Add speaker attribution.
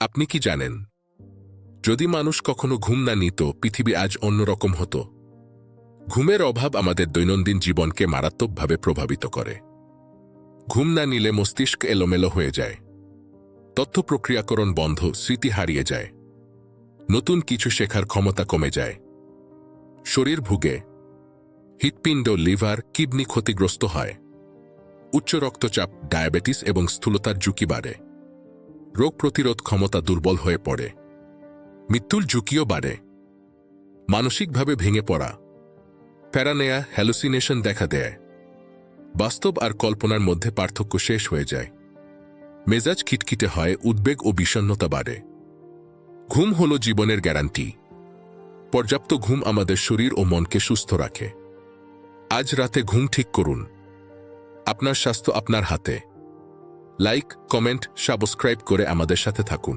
Speaker 1: আপনি কি জানেন? যদি মানুষ কখনো ঘুম না নিত, পৃথিবী আজ অন্যরকম হতো। ঘুমের অভাব আমাদের দৈনন্দিন জীবনকে মারাত্মকভাবে প্রভাবিত করে। ঘুম না নিলে মস্তিষ্ক এলোমেলো হয়ে যায়। তথ্য প্রক্রিয়াকরণ বন্ধ, স্মৃতি হারিয়ে যায়। নতুন কিছু শেখার ক্ষমতা কমে যায়। শরীর ভুগে। হৃৎপিণ্ড, লিভার, কিডনি ক্ষতিগ্রস্ত হয়। উচ্চ রক্তচাপ, ডায়াবেটিস এবং স্থূলতার ঝুঁকি বাড়ে। রোগ প্রতিরোধ ক্ষমতা দুর্বল হয়ে পড়ে। মৃত্যুর ঝুঁকিও বাড়ে। মানসিকভাবে ভেঙে পড়া। প্যারানেয়া হ্যালুসিনেশন দেখা দেয়। বাস্তব আর কল্পনার মধ্যে পার্থক্য শেষ হয়ে যায়। মেজাজ খিটখিটে হয়, উদ্বেগ ও বিষণ্ণতা বাড়ে। ঘুম হল জীবনের গ্যারান্টি। পর্যাপ্ত ঘুম আমাদের শরীর ও মনকে সুস্থ রাখে। আজ রাতে ঘুম ঠিক করুন। আপনার স্বাস্থ্য আপনার হাতে। লাইক কমেন্ট সাবস্ক্রাইব করে আমাদের সাথে থাকুন।